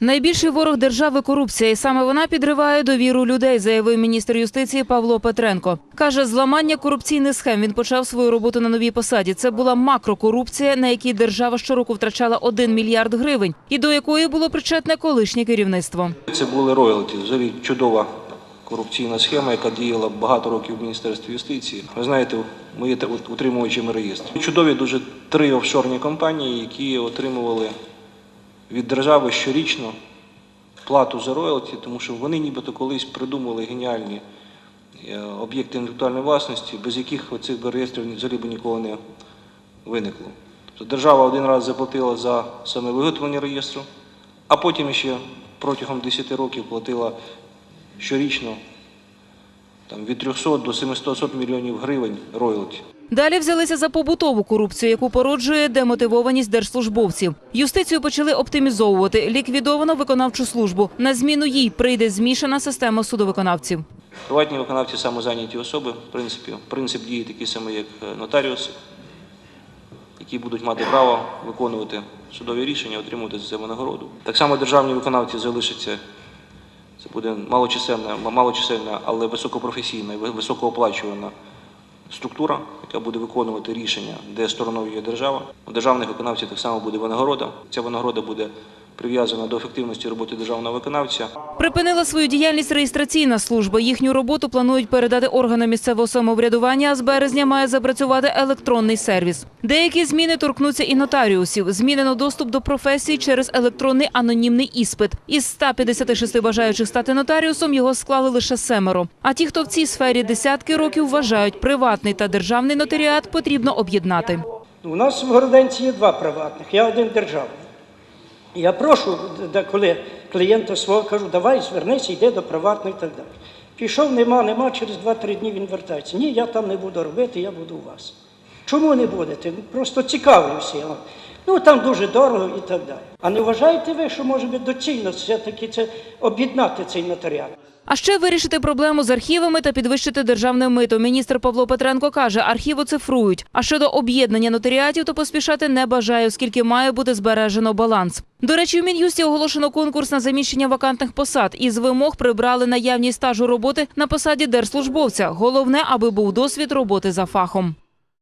Найбільший ворог держави корупція, і саме вона підриває довіру людей, заявив міністр юстиції Павло Петренко. Каже, зламання корупційних схем він почав свою роботу на новій посаді. Це була макрокорупція, на якій держава щороку втрачала 1 мільярд гривень, і до якої було причетне колишнє керівництво. Це були роялті. Взагалі чудова корупційна схема, яка діяла багато років в Міністерстві юстиції. Ви знаєте, ми є утримувачами реєстру. Чудові дуже три офшорні компанії, які отримували від держави щорічно плату за роялті, тому що вони нібито колись придумали геніальні е, об'єкти інтелектуальної власності, без яких оцих би реєстрів взагалі б ніколи не виникло. Тобто держава один раз заплатила за саме виготовлення реєстру, а потім ще протягом 10 років платила щорічно там, від 300 до 700 мільйонів гривень роялті. Далі взялися за побутову корупцію, яку породжує демотивованість держслужбовців. Юстицію почали оптимізовувати. Ліквідовано виконавчу службу. На зміну їй прийде змішана система судовиконавців. Приватні виконавці самозайняті особи, в принципі, принцип дії такий самий, як е, нотаріуси, які будуть мати право виконувати судові рішення, отримувати за це винагороду. Так само державні виконавці залишаться. Це буде малочисельна, малочисельна, але високопрофесійна і високооплачувана структура, яка буде виконувати рішення, де стороною є держава. У державних виконавців так само буде винагорода. Ця винагорода буде прив'язана до ефективності роботи державного виконавця. Припинила свою діяльність реєстраційна служба. Їхню роботу планують передати органам місцевого самоврядування, а з березня має запрацювати електронний сервіс. Деякі зміни торкнуться і нотаріусів. Змінено доступ до професії через електронний анонімний іспит. Із 156 бажаючих стати нотаріусом його склали лише семеро. А ті, хто в цій сфері десятки років вважають, приватний та державний нотаріат потрібно об'єднати. У нас в Городенці є два приватних, я один державний. Я прошу, коли клієнта свого кажу, давай звернися, йди до приватних і так далі. Пішов, нема, нема, через 2-3 дні він вертається. Ні, я там не буду робити, я буду у вас. Чому не будете? Просто цікавлюся. Ну там дуже дорого і так далі. А не вважаєте ви, що може бути доцільно все-таки це об'єднати цей нотаріат? А ще вирішити проблему з архівами та підвищити державне мито. Міністр Павло Петренко каже, архів оцифрують. А щодо об'єднання нотаріатів, то поспішати не бажає, оскільки має бути збережено баланс. До речі, в Мін'юсті оголошено конкурс на заміщення вакантних посад. Із вимог прибрали наявність стажу роботи на посаді держслужбовця. Головне, аби був досвід роботи за фахом.